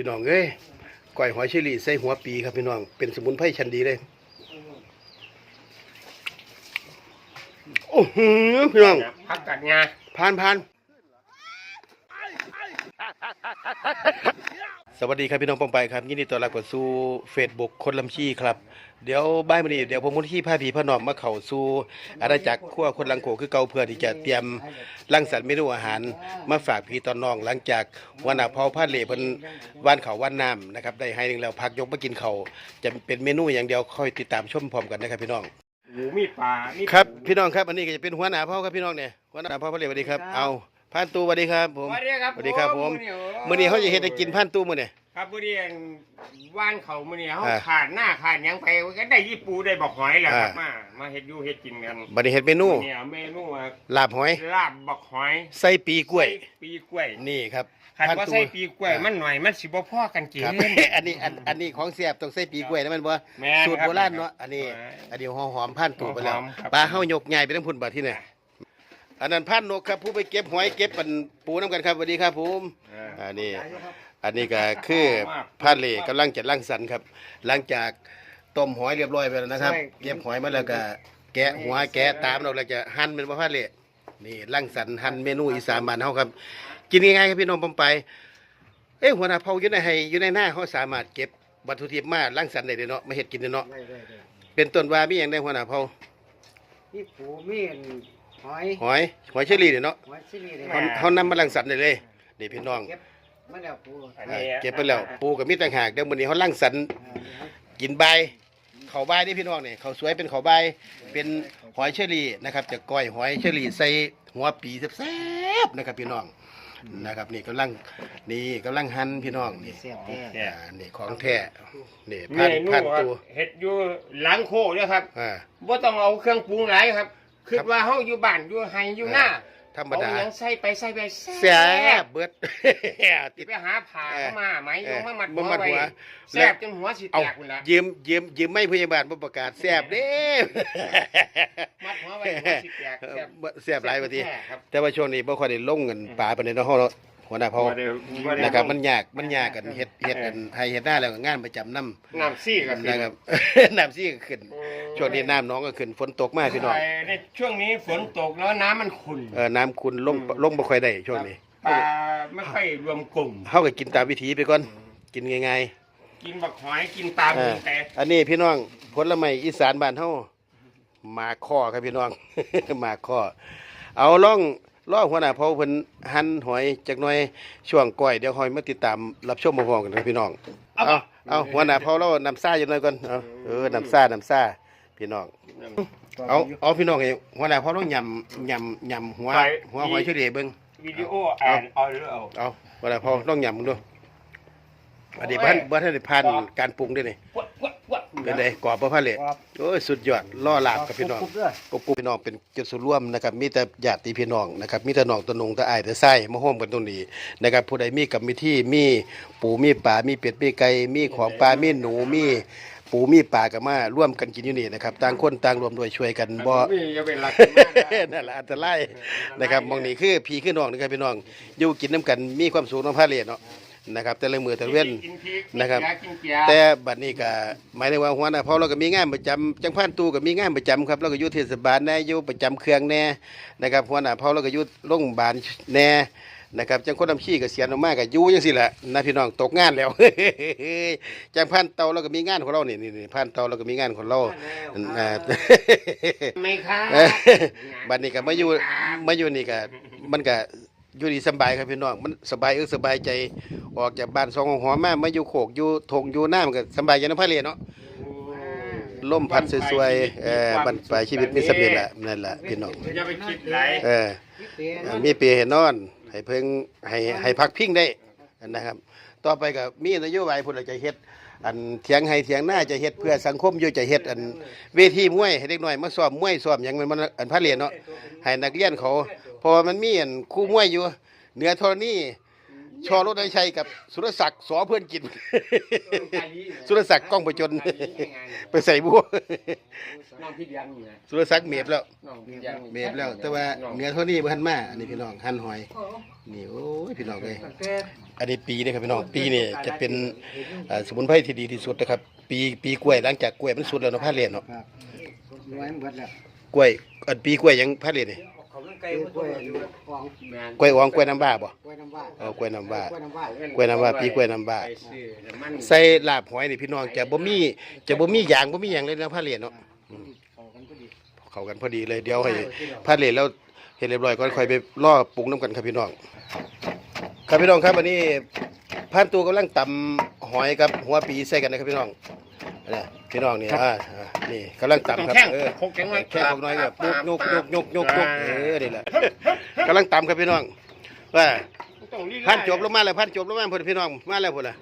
พี่น้องเอ้ยก้อยหอยเชอรี่ใส่หัวปีครับพี่น้อง เป็นสมุนไพรชั้นดีเลย โอ้โหพี่น้อง พักกัดงา ผ่านผ่าน สวัสดีครับพี่น้องปองไปครับยินดีต้อนรับเข้าสู่เฟซบุ๊กคนลำชี้ครับเดี๋ยวบ่ายมื้อนี้เดี๋ยวผมมุนที่พาพี่พ่อน้องมาเข้าสู่อาณาจักรครัวคนลังโขคือเก่าเพื่อที่จะเตรียมรังสรรค์เมนูอาหารมาฝากพี่ตอนน้องหลังจากวันอาเผาผ้าเหล่เพิ่นว่านเขาวว่านน้ำนะครับได้ให้หนึงแล้วพักยกมากินเขาวจะเป็นเมนูอย่างเดียวค่อยติดตามชมพร้อมกันนะครับพี่น้องหมูมีปลามีครับพี่น้องครับอันนี้ก็จะเป็นหัวหน้าเผ่าครับพี่น้องเนี่ยหัวหน้าเผ่าพระเหลวสวัสดีครับเอา พานตูสวัสดีครับผมสวัสดีครับสวัสดีครับผมโอ้มื้อนี้เขาจะเฮ็ดให้กินพานตูมื้อนี้ครับมื้อนี้ว่านเขามื้อนี้เขาอ่าขาดหน้าขาดหยังไปก็ได้ยี่ปูได้บอกหอยแหละครับอ่ามามาเฮ็ดอยู่เฮ็ดกินกันบัดนี้เฮ็ดเมนูเนี่ยเมนูว่าลาบหอยลาบบอกหอยใส่ปีกล้วย ปีกล้วยนี่ครับคันพานว่าตูใส่ปีกล้วยมันหน่อยมันสิบ่พอกันกินครับอันนี้อันอันนี้ของแซ่บต้องใส่ปีกล้วยนะแมันบ่แม่นสูตรครับโบราณเนาะอันนี้แม่นอันนี้หอมหอมพานตูไปแล้วหอมครับปลาเฮายกใหญ่ไปทั้งพุ่นบัดที่นี่ อันนั้นพานนกครับผู้ไปเก็บหอยเก็บปันปูน้ำกันครับสวัสดีครับผมอ่าอันนี้อันนี้ก็คือพานเหล่กำลังจะล่างสรรค์ครับ หลังจากต้มหอยเรียบร้อยไปแล้วนะครับใช่เก็บหอยมาแล้วก็แกะหัวแกะตามเราแล้วจะหั่นเป็นพานเหล่นี่ล่างสรรค์หั่นเมนูอีสานบ้านเฮาครับ กินง่ายๆครับพี่น้องผมไป เอ้ยหัวหน้าเผาอยู่ในให้อยู่ในหน้าเขาสามารถเก็บวัตถุดิบมาล่างสรรค์ได้เลยเนาะมาเฮ็ดกินได้เนาะได้ได้ได้เป็นต้นว่ามีอย่างได้หัวหน้าเผามีปูมีอัน หอยหอยหอยเชอรี่เนี่ยเนาะหอยชิลีเลยเขาเขานำมาล่างสรรค์ได้เลยนี่พี่น้องเก็บมาแล้วปูอันเอนี้อเก็บไปแล้วปูกับมีต่างหากเดี๋ยวมื้อนี้เขาล่างสรรค์อ่าเดี๋ยวกินใบายเขาวใบายนี่พี่น้องเนี่ยเขาวสวยเป็นเขาวใบายเป็นหอยเชอรี่นะครับจะก้อยหอยเชอรี่ใส่หัวปีแซ่บๆนะครับพี่น้องนะครับนี่กำลังนี่กำลังหั่นพี่น้องนี่เสียบแท้อ่านี่ของแท้นี่เมพันนูพันครับตัวเฮ็ดอยู่หลังโคกเด้อครับอ่าบ่ต้องเอาเครื่องปรุงหลายครับ คิดว่าเฮาอยู่บ้านอยู่ไห้อยู่หน้าธรรมเอาดาหยังใส่ไปใส่ไปแซ่บเบิดติติดดไปหาผ่าเข้ามาไหมเอลองมามัดมามัดหัหัววไว้แซ่บจนหัวสิแตเอากคุณละยืมยืมยืมไม่พยาบาลมาประกาศแซ่บเด้มัดหัวไว้หัวสิแตกแซ่บแซ่บหลายบางทีแซ่บครับ แต่ว่าช่วงนี้บ่ค่อยได้ลงเงินป่าปานใดเนาะเฮาเนาะ หัวหน้าเผาบ่ได้บ่ได้นะครับมันยากมันยากกันเฮ็ดเฮ็ดกันให้เฮ็ดหน้าแล้วก็งานประจำนำน้ำซี่ก็ขึ้นนะครับ น้ำซี่ก็ขึ้นช่วงนี้น้ำน้องก็ขึ้นฝนตกมากพี่น้องในช่วงนี้ฝนตกแล้วน้ำมันขุ่นเออน้ำคุณลงลงบ่ค่อยได้ช่วงนี้ปลาไม่ค่อยรวมกลุ่ม เฮาก็กินตามวิถีไปก่อนกินง่ายกินบักหอยกินตามๆเอมึองแต่อันนี้พี่น้องผลไม้อีสานบ้านเฮาหมากข้อครับพี่น้อง หมากข้อเอาล่อง ล่องหัวหน้าเผาเพิ่นหั่นหอยจักหน่อยช่วงก้อยเดี๋ยวหอยมาติดตามรับชมพร้อมๆกันครับพี่น้องเอาเอาหัวหน้าเผาเรานำซ่าอยู่หน่อยก่อนเอาเออนำซ่านำซ่าพี่น้องเอาเอาพี่น้องเอ้หัวหน้าเผาต้องยำยำยำหัวหัวหอยเฉลี่ยเบิ่งวิดีโออ่านเอาหรือเอาเอาหัวหน้าเผาต้องยำมึงดูอันนี้บ้านบ้านท่านได้ผ่านการปรุงด้วยนี่ เป็นไงกรอบบ่พันเลยครับโอ้ยสุดยอดล่อลาบกับพี่น้องกรุบๆเด้อกบกูพี่น้องเป็นจุดส่วนร่วมนะครับมีแต่ญาติพี่น้องนะครับมีแต่น้องตะนงตะอ้ายตะไส้มาร่วมกันตรงนี้นะครับผู้ใดมีกับมีที่มีปูมีปลามีเป็ดมีไก่มีของปลามีหนูมีปูมีปลากับมาร่วมกันกินอยู่นี่นะครับต่างคนต่างรวมด้วยช่วยกันบ่มีจะเป็นหลักมากนะนั่นแหละอันตรายนะครับมองนี่คือพี่คือน้องนะครับพี่น้องอยู่กินน้ำกันมีความสุขน้องพาเลเนาะ นะครับ แต่ละมือแต่ละเว้นกิพริกนะครับกินเกียแต่บัดนี้ก็หมายถึงว่าหัวหน้าเพราะเราก็มีงานประจำจังพันตู้ก็มีงานประจำครับเราก็อยู่เทศบาลแน่อยู่ประจำเครื่องแน่นะครับหัวหน้าเพราะเราก็อยู่โรงพยาบาลแน่นะครับจังคนนำขี้ก็เสียนออกมาก็อยู่จังซี่แหละนะพี่น้องตกงานแล้ว จังพันเตาเราก็มีงานของเรานี่นี่พันเตาเราก็มีงานของเราอ่า ไม่ค่ะ เอ้ยบัดนี้ก็มาอยู่มาอยู่นี่ก็มันก็ อยู่ดีสบายครับพี่น้องมันสบายเออสบายใจออกจากบ้านสองหอมามาอยู่โขกอยู่ทงอยู่หน้ามันก็สบายใจนะพะเลเนาะลมพัดสวยๆเออบันปลายชีวิตมีสำเร็จละนั่นแหละพี่น้องจะไปคิดไรเออมีเปลี่ยนเออมีเปียให้นอน ให้เพิ่งให้ให้พักพิงได้นะครับ ต่อไปก็มีนโยบายพุ่นละจะเฮ็ดอันเถียงให้เถียงหน้าจะเฮ็ดเพื่อสังคมอยู่จะเฮ็ดอันเวทีมวยให้เด็กน้อยมาซ้อมมวยซ้อมหยังมันมันอันพระเรียนเนาะให้นักเรียนเขา เพราะว่ามันมีอันคู่มวยอยู่ เหนือธรณีชอรถได้ชัยกับสุรศักดิ์สอเพื่อนกิน สุรศักดิ์กล้องประจน ไปใส่บัวน้องพี่เลี้ยงนี่นะสุรศักดิ์เมียบแล้วน้องพี่เลี้ยงเมียบแล้ว แต่ว่าเนื้อเท่านี้บ่ทันมาอันนี้พี่น้องหั่นหอยนี่โอ้ยพี่น้องเอ้ยตั้งแต่อันนี้ปีนี่ครับพี่น้องปีนี่จะเป็นอ่าสมุนไพรที่ดีที่สุดนะครับ ปีปีกล้วยหลังจากกล้วยมันสุดแล้วเนาะพาเลนเนาะครับรวยหมดแล้วกล้วยอันปีกล้วยยังพาเลนนี่ ไก่กล้วยของแม่นกล้วยอ่องกล้วยน้ำบ้าบ่กล้วยน้ำว้าเออกล้วยน้ำว้ากล้วยน้ำว้ากล้วยน้ำว้าปีกล้วยน้ำว้าไปซื้อน้ำมันใส่ลาบหอยนี่พี่น้องจะบ่มีจะบ่มีหยางบ่มีหยังเลยนะพาเลนเนาะเข้ากันพอดีเข้ากันพอดีเลยเดี๋ยวให้พาเลนแล้วเฮ็ดเรียบร้อยก่อนค่อยไปล่อปรุงน้ำกันครับพี่น้อง ครับพี่น้องครับวันนี้พานตัวกำลังตำหอยกับหัวปีใส่กันนะครับพี่น้องนี่พี่น้องนี่อ่าอ่านี่กำลังต้องตำครับแข้งเออคกแข้งไว้แค่พวกน้อยแบบยกยกยกยกยกยกเออนี่แหละกำลังตำครับพี่น้องว่าต้องลีลาพันจบลงมาแล้วพันจบลงมาพุ่นพี่น้องมาแล้วพุ่นล่ะ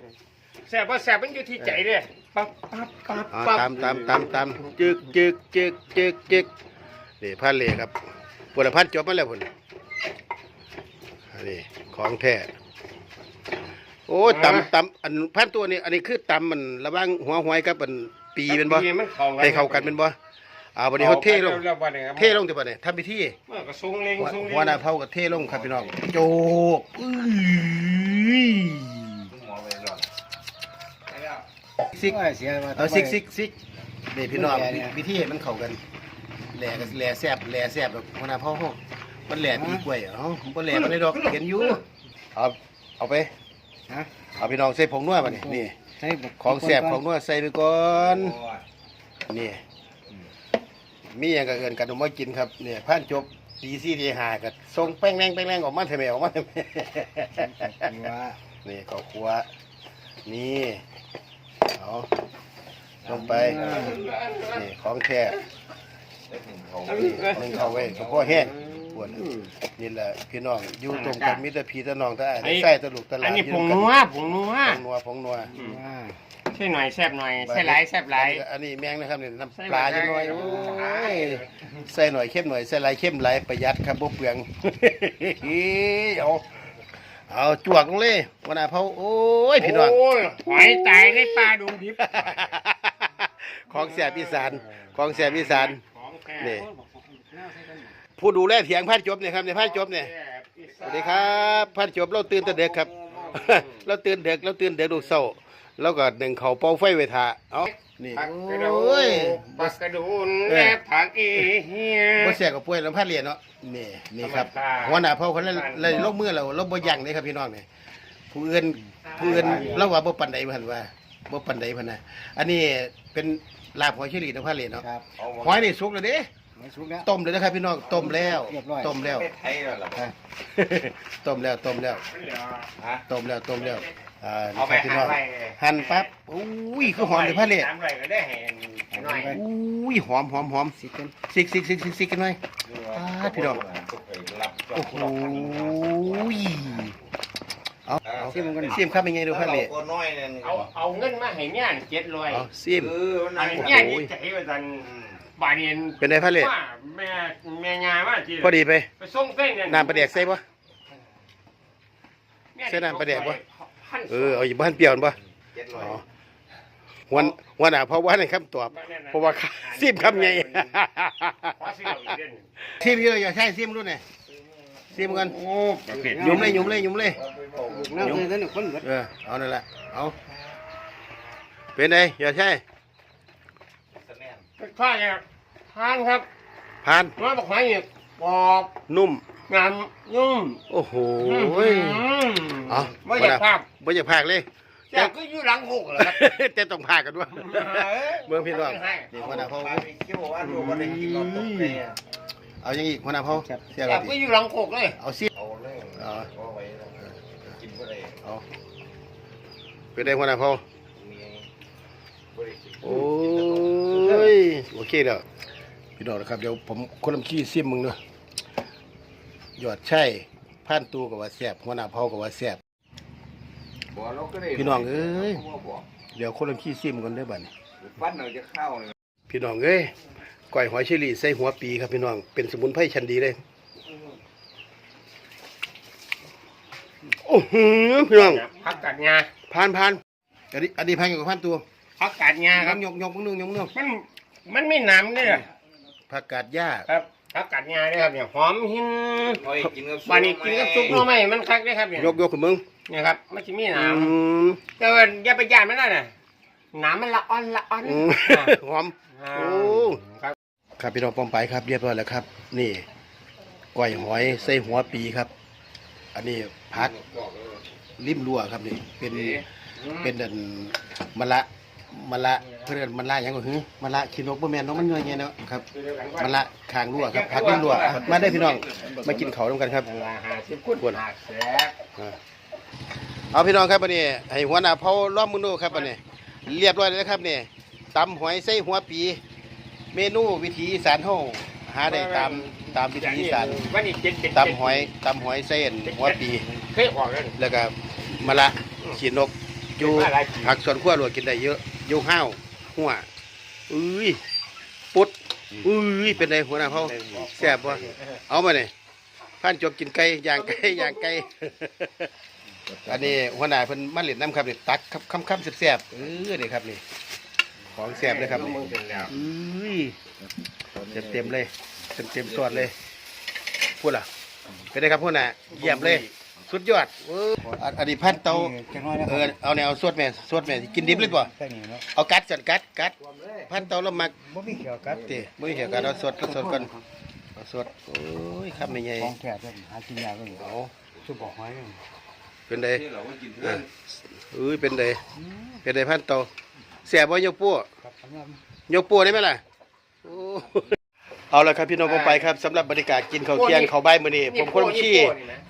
แซ่บบ่แซ่บมันอยู่ที่ใจเด้ปั๊บปั๊บปั๊บอ่าปั๊บตำตำตำตำจึกจึกจึกจึกจึกนี่พันเลยครับพุ่นละพันจบมาแล้วพุ่น อันนี้ของแท้โอ้ยตำตำอันพันตัวนี้อันนี้คือตำมันระหว่างหัวหอยกับอันปีเป็นบ่มันเข้ากันให้เข้ากันเป็นบ่อ่าวันนี้เขาเทลงแล้ววันนี้ครับเทลงแต่บ่เนี่ยทำพิธีมันก็สูงเล็งหัวสูงเล็งหัวหน้าเผากับเทลงครับพี่น้องโจกอื้อซิกโอ้ยเสียว่าเอาซิกซิกซิกนี่พี่น้องแหล่เนี่ยวิธีให้มันเข้ากันแหล่กับแหล่แซ่บแหล่แซ่บแบบหัวหน้าเผาเฮา มันแหล่ปีกล้วยเอ้าบ่แหล่มันได้ดอกเห็นอยู่เอาเอาไปฮะเอาพี่น้องใส่ผงนัวบัดนี้นี่ใช้บักของแซ่บของนัวใส่ไปก่อนนี่มีหยังก็เอิ้นกันเอามากินครับเนี่ยผ่านจบตีสี่ตีห้าก็ส่งแป้งแรงแป้งแรงออกมาเถอะแม่ออกมาเถอะแม่ว่านี่ข้าวคั่วนี่เอาลงไปนี่ของแท้นี่หนึ่งเข้าไว้เฉพาะแห้ง ปวดนี่แหละพี่น้องอยู่ตรงกันมิตรพี่ตะน้องตาอ้ายใส่ตะลุกตะหลาอันนนี้อยู่ผงตรงนัวกันผงนัวผงนัวผงนัวว่าใช่หน่อยแซ่บหน่อยใช่หลายแซ่บหลายอันนี้แมงนะครับนี่น้ำใส่ปลาจังหน่อยหลายโอ้ยใส่หน่อยเข้มหน่อยใส่หลายเข้มหลายประหยัดครับบ่เปลืองเอาเอาจวกลงเลยวันน่ะเผาโอ้ยพี่น้องโอ้ยหอยตายในปลาดงดิบของแสบอีสานของแสบอีสานของแท้นี่ ผู้ดูแลเถียงพันจบเนี่ยครับในพันจบเนี่ยสวัสดีครับพันจบเราตื่นแต่เด็กครับ เราตื่นเด็กเราตื่นเด็กลูกเศร้าแล้วก็หนึ่งเขาเป่าไฟไว้ท่าเอานี่ผักโอกระโด้ยผักกระโดูนเออและผักอีเฮียบ่แสบกับป่วยลำพันเรียนเนาะนี่นี่ครับธรรมดาหัวหน้าเผ่าคนนั้นเลยลงมือเราเราบ่ยั้งเลยครับพี่น้องเนี่ยผู้อื่นผู้อื่นเราว่าบ่ปันใดเพิ่นว่าบ่ปันใดเพิ่นน่ะอันนี้เป็นลาบหอยเชอรี่ลำพันเรียนเนาะครับหอยนี่สุกแล้วเด้ ไม่สุกแล้ว ต้มเลยนะครับพี่น้องต้มแล้วเรียบร้อย ต้มแล้วไทยแล้วเหรออะต้มแล้วต้มแล้วฮะ ต้มแล้วต้มแล้วอ่าเอาไปนี่ครับพี่น้องหั่นไว้ หั่นปั๊บอุ้ยคือหอมเลยพะเละสามไร่ก็ได้เห็นหน่อยอุ้ยหอมหอมหอมสิกันซิกซิกซิกซิกซิกกันหน่อยอ่าพี่น้องรับโอ้โหเอาเอาซิมันกันเสียมครับเป็นไงดูพะเละก็น้อยนั่นเอาเอาเงินมาให้เนี่ยเจ็ดร้อยเอาเสียมเออมันอันั่นงนี้เนี่ยนี่ใจว่าจัน บาดเนียนเป็นไงพะเละว่าแม่แม่งาว่าที่พอดีไปไปส่งเส้นเนี่ยน้ำปลาแดกใส่ปะเส้นน้ำปลาแดกวะเออเอาอยู่บ้านเปรี้ยวนั่นปะเจ็ดร้อ๋ออยวันวันหน้าเพราะว่าในคำตอบเพราะว่าเสียมคำไงขอซื้อเอาอีกเดือนเสียมเยอะอย่าใช่เสียมรุ่นไหนเสียมกันโอ้ประเภทยุ่มเลยยุ่มเลยยุ่มเลยน้ำเลยนั่นคนหมดเออเอานั่นแหละเอาเป็นไงอย่าใช่ ข้าเนี่ยทานครับผ่านน้อยบอกให้เนี่ยกรอบนุ่ม งามนุ่มโอ้โหเอาไม่อยากภาพไม่อยากพากเลยแต่ก็อยู่หลังหกเหรอครับแต่ต้องพากันด้วยเมืองพี่น้องนี่หัวหน้าเขาปลาไปเคี่ยวว่าดูว่าได้กินเราตกไปอะเอาอย่างอีกหัวหน้าเขาเสียแต่อะไรก็อยู่หลังหกเลยเอาเสียเอาเลยเอาไว้กินก็ได้เอาเป็นไงหัวหน้าเขามีบริกินโอ้ ยโอเคแล้วพี่น้องนะครับเดี๋ยวผมคนลำขี้ซิมมึงเนาะยอดใช่ผ่านตูกับว่าแซ่บหัวหน้าเผากับว่าแซ่บบอกเราก็ได้พี่น้องเอ้ยบอกเดี๋ยวคนลำขี้ซิมกันเด้อบัดนี้ฟันเราจะเข้าเลยพี่น้องเอ้ยก้อยหอยเชอรี่ใส่หัวปีครับพี่น้องเป็นสมุนไพรชั้นดีเลยโโอ้โหพี่น้องผักกาดงาผ่านผ่านอันนี้อันนี้พันกับพันตัว ผักกาดงาครับยกยกมึงนึงยกมึงนึงมันมันไม่หนำเนี่ยผักกาดหญ้าครับผักกาดงาเนี่ยครับเนี่ยหอมหินโอ้ยกินกับบานนี้กินกับซุปหน่อไม้มันคักเลยครับเนี่ยยกยกขึ้นมึงเนี่ยครับมันจะมีหอืนามมแต่ว่าอย่าไปย่านมันนั่นน่ะหนามมันละอ่อนละอ่อนอืมหอม อ่าโอ้ ครับครับพี่น้องปอมไปครับเรียบร้อยแล้วครับ นี่ก้อยหอยใส่หัวปีครับ อันนี้พักริมรั้วครับนี่เป็นเป็นดันมะละ มะละเพื่อนมะละหยังก็คือมะละขี้นกบ่แม่นเนาะมันเงยเงี้ยเนาะครับมะละคางรั้วครับพักริมรั้วอะมาได้พี่น้องมากินข้าวด้วยกันครับนั่นละห้าสิบคุณห้าแสบเอาพี่น้องครับวันนี้ให้หัวหน้าเผาล้อมมือนูครับวันนี้เรียบร้อยแล้วนะครับนี่ตำหอยใส่หัวปี เมนูวิถีอีสานเฮาหาได้ตามตามวิถีอีสานวันนี้เจ็ดเจ็ดตำหอยตำหอยเส้นหัวปี เคยออกแล้วนี่แล้วก็มะละขีดนกอยู่ผักสวนครัวรวกินได้เยอะ อยู่ห้าวหัวอุ้ยปุดอุ้ยเป็นไงหัวหน้าเผาแซ่บบ่เอามาเนี่ยพันจบกินไก่ย่างไก่ย่างไก่อันนี้หัวหน้าเพิ่นมาเล่นน้ำครับนี่ตักครับคำคำๆแซ่บๆเออนี่ครับนี่ของแซ่บเลยครับนี่มึงเป็นแล้วอุ้ยเต็มเต็มๆเลยเต็มเต็มๆส่วนเลยพูดล่ะเป็นไงครับหัวหน้าเยี่ยมเลย สุดยอดเอออันอันนี้พันเตาจังน้อยนะเออเอาแนวสวดแม่สวดแม่กินดิบเลยป่ะแค่นี้เนาะเอากัดสันกัดกัดพันเตาแล้วมักบ่มีเกี่ยวกับเตะไม่เห็นกันเอาสดเอาสดก่อนเอาสดโอ้ยครับไม่ใหญ่ของแท้เด้อหากินยากเลยเอาสุบอกหอยนี่เป็นไดที่เราก็กินเอเพื่ออนเอ้ยเป็นไดเป็นไดพันเตาแซ่บบ่ยกปู้ครับสำหรับยกปูได้ไหมล่ะโอ้ เอาละครับพี่น้องผมไปครับสำหรับบรรยากาศกินข้าวเที่ยงข้าวบ่ายมื้อนี้ผมคนขี้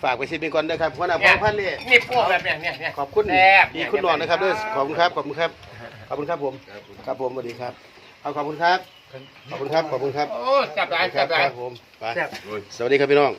ฝากไว้สิเป็นก่อนเด้อครับหัวหน้าพ่อพันเลยนี่พวกแบบเนี้ยเนี่ยเนี่ยขอบคุณแซ่บดีคุณหนอนนะครับด้วยขอบคุณครับขอบคุณครับขอบคุณครับผมครับผมสวัสดีครับเอาขอบคุณครับขอบคุณครับขอบคุณครับโอ้จับหลายคจัรับบหลายผมไปสวัสดีครับพี่น้อง